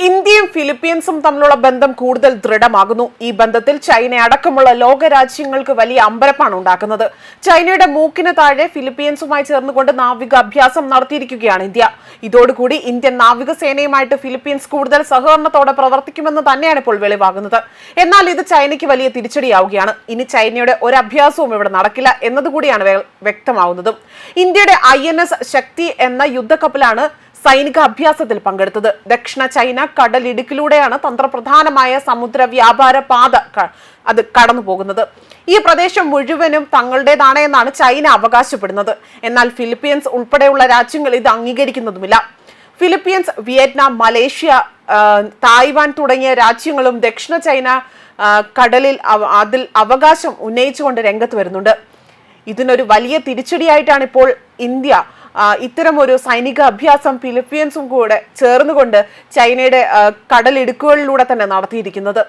ഇന്ത്യയും ഫിലിപ്പീൻസും തമ്മിലുള്ള ബന്ധം കൂടുതൽ ദൃഢമാകുന്നു. ഈ ബന്ധത്തിൽ ചൈന അടക്കമുള്ള ലോകരാജ്യങ്ങൾക്ക് വലിയ അമ്പരപ്പാണ് ഉണ്ടാക്കുന്നത്. ചൈനയുടെ മൂക്കിന് താഴെ ഫിലിപ്പീൻസുമായി ചേർന്നുകൊണ്ട് നാവിക അഭ്യാസം നടത്തിയിരിക്കുകയാണ് ഇന്ത്യ. ഇതോടുകൂടി ഇന്ത്യൻ നാവികസേനയുമായിട്ട് ഫിലിപ്പീൻസ് കൂടുതൽ സഹകരണത്തോടെ പ്രവർത്തിക്കുമെന്ന് തന്നെയാണ് ഇപ്പോൾ വെളിവാകുന്നത്. എന്നാൽ ഇത് ചൈനയ്ക്ക് വലിയ തിരിച്ചടിയാവുകയാണ്. ഇനി ചൈനയുടെ ഒരു അഭ്യാസവും ഇവിടെ നടക്കില്ല എന്നതുകൂടിയാണ് വ്യക്തമാവുന്നതും. ഇന്ത്യയുടെ ഐ ശക്തി എന്ന യുദ്ധക്കപ്പലാണ് സൈനിക അഭ്യാസത്തിൽ പങ്കെടുത്തത്. ദക്ഷിണ ചൈന കടലിടുക്കിലൂടെയാണ് തന്ത്രപ്രധാനമായ സമുദ്ര വ്യാപാര പാത അത് കടന്നു പോകുന്നത്. ഈ പ്രദേശം മുഴുവനും തങ്ങളുടേതാണ് എന്നാണ് ചൈന അവകാശപ്പെടുന്നത്. എന്നാൽ ഫിലിപ്പീൻസ് ഉൾപ്പെടെയുള്ള രാജ്യങ്ങൾ ഇത് അംഗീകരിക്കുന്നതുമില്ല. ഫിലിപ്പീൻസ് വിയറ്റ്നാം മലേഷ്യ തായ്വാൻ തുടങ്ങിയ രാജ്യങ്ങളും ദക്ഷിണ ചൈന കടലിൽ അതിൽ അവകാശം ഉന്നയിച്ചുകൊണ്ട് രംഗത്ത് വരുന്നുണ്ട്. ഇതിനൊരു വലിയ തിരിച്ചടിയായിട്ടാണ് ഇപ്പോൾ ഇന്ത്യ ഇത്തരം ഒരു സൈനിക അഭ്യാസം ഫിലിപ്പീൻസും കൂടെ ചേർന്നുകൊണ്ട് ചൈനയുടെ കടലിടുക്കുകളിലൂടെ തന്നെ നടത്തിയിരിക്കുന്നത്.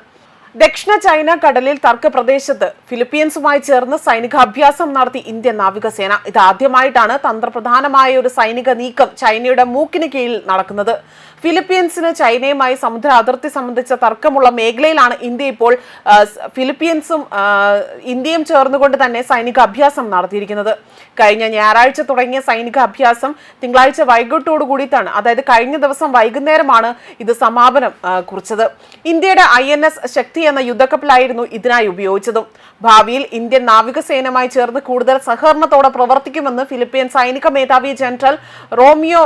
ദക്ഷിണ ചൈന കടലിൽ തർക്ക പ്രദേശത്ത് ഫിലിപ്പീൻസുമായി ചേർന്ന് സൈനികാഭ്യാസം നടത്തി ഇന്ത്യൻ നാവികസേന. ഇതാദ്യമായിട്ടാണ് തന്ത്രപ്രധാനമായ ഒരു സൈനിക നീക്കം ചൈനയുടെ മൂക്കിന് കീഴിൽ നടക്കുന്നത്. ഫിലിപ്പീൻസിന് ചൈനയുമായി സമുദ്ര അതിർത്തി സംബന്ധിച്ച തർക്കമുള്ള മേഖലയിലാണ് ഇന്ത്യ ഇപ്പോൾ ഫിലിപ്പീൻസും ഇന്ത്യയും ചേർന്നുകൊണ്ട് തന്നെ സൈനിക അഭ്യാസം നടത്തിയിരിക്കുന്നത്. കഴിഞ്ഞ ഞായറാഴ്ച തുടങ്ങിയ സൈനിക അഭ്യാസം തിങ്കളാഴ്ച വൈകിട്ടോടുകൂടിയിട്ടാണ് അതായത് കഴിഞ്ഞ ദിവസം വൈകുന്നേരമാണ് ഇത് സമാപനം കുറിച്ചത്. ഇന്ത്യയുടെ ഐ എൻ എസ് ശക്തി എന്ന യുദ്ധക്കപ്പലായിരുന്നു ഇതിനായി ഉപയോഗിച്ചതും. ഭാവിയിൽ ഇന്ത്യൻ നാവികസേനയുമായി ചേർന്ന് കൂടുതൽ സഹകരണത്തോടെ പ്രവർത്തിക്കുമെന്ന് ഫിലിപ്പീൻ സൈനിക മേധാവി ജനറൽ റോമിയോ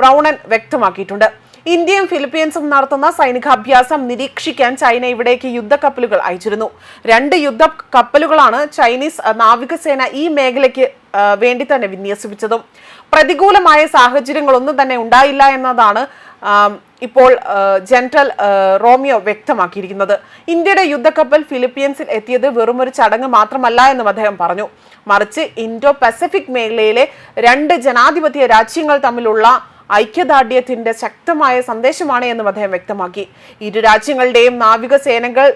ബ്രൗണൻ വ്യക്തമാക്കിയിട്ടുണ്ട്. ഇന്ത്യയും ഫിലിപ്പീൻസും നടത്തുന്ന സൈനികാഭ്യാസം നിരീക്ഷിക്കാൻ ചൈന ഇവിടേക്ക് യുദ്ധക്കപ്പലുകൾ അയച്ചിരുന്നു. രണ്ട് യുദ്ധ കപ്പലുകളാണ് ചൈനീസ് നാവികസേന ഈ മേഖലയ്ക്ക് വേണ്ടി തന്നെ വിന്യസിപ്പിച്ചതും. പ്രതികൂലമായ സാഹചര്യങ്ങളൊന്നും തന്നെ ഉണ്ടായില്ല എന്നതാണ് ഇപ്പോൾ ജനറൽ റോമിയോ വ്യക്തമാക്കിയിരിക്കുന്നത്. ഇന്ത്യയുടെ യുദ്ധക്കപ്പൽ ഫിലിപ്പീൻസിൽ എത്തിയത് വെറുമൊരു ചടങ്ങ് മാത്രമല്ല എന്നും അദ്ദേഹം പറഞ്ഞു. മറിച്ച് ഇൻഡോ പസഫിക് മേഖലയിലെ രണ്ട് ജനാധിപത്യ രാജ്യങ്ങൾ തമ്മിലുള്ള ഐക്യദാർഢ്യത്തിന്റെ ശക്തമായ സന്ദേശമാണ് എന്നും അദ്ദേഹം വ്യക്തമാക്കി. ഇരു രാജ്യങ്ങളുടെയും നാവിക സേനകൾ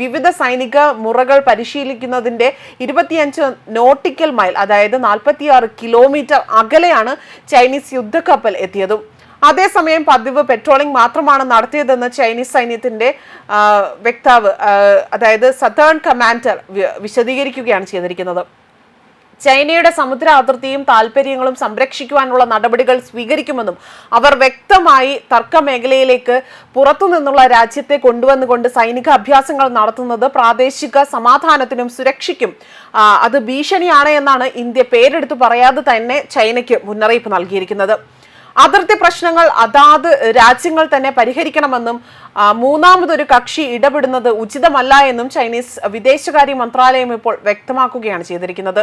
വിവിധ സൈനിക മുറകൾ പരിശീലിക്കുന്നതിന്റെ ഇരുപത്തിയഞ്ച് നോട്ടിക്കൽ മൈൽ അതായത് നാൽപ്പത്തിയാറ് കിലോമീറ്റർ അകലെയാണ് ചൈനീസ് യുദ്ധക്കപ്പൽ എത്തിയതും. അതേസമയം പതിവ് പെട്രോളിംഗ് മാത്രമാണ് നടത്തിയതെന്ന് ചൈനീസ് സൈന്യത്തിന്റെ വക്താവ് അതായത് സതേൺ കമാൻഡർ വിശദീകരിക്കുകയാണ് ചെയ്തിരിക്കുന്നത്. ചൈനയുടെ സമുദ്ര അതിർത്തിയും താല്പര്യങ്ങളും സംരക്ഷിക്കുവാനുള്ള നടപടികൾ സ്വീകരിക്കുമെന്നും അവർ വ്യക്തമായി തർക്ക മേഖലയിലേക്ക് പുറത്തുനിന്നുള്ള രാജ്യത്തെ കൊണ്ടുവന്നുകൊണ്ട് സൈനിക അഭ്യാസങ്ങൾ നടത്തുന്നത് പ്രാദേശിക സമാധാനത്തിനും സുരക്ഷയ്ക്കും അത് ഭീഷണിയാണ് എന്നാണ് ഇന്ത്യ പേരെടുത്ത് പറയാതെ തന്നെ ചൈനയ്ക്ക് മുന്നറിയിപ്പ് നൽകിയിരിക്കുന്നത്. അതിർത്തി പ്രശ്നങ്ങൾ അതാത് രാജ്യങ്ങൾ തന്നെ പരിഹരിക്കണമെന്നും മൂന്നാമതൊരു കക്ഷി ഇടപെടുന്നത് ഉചിതമല്ല എന്നും ചൈനീസ് വിദേശകാര്യ മന്ത്രാലയം ഇപ്പോൾ വ്യക്തമാക്കുകയാണ് ചെയ്തിരിക്കുന്നത്.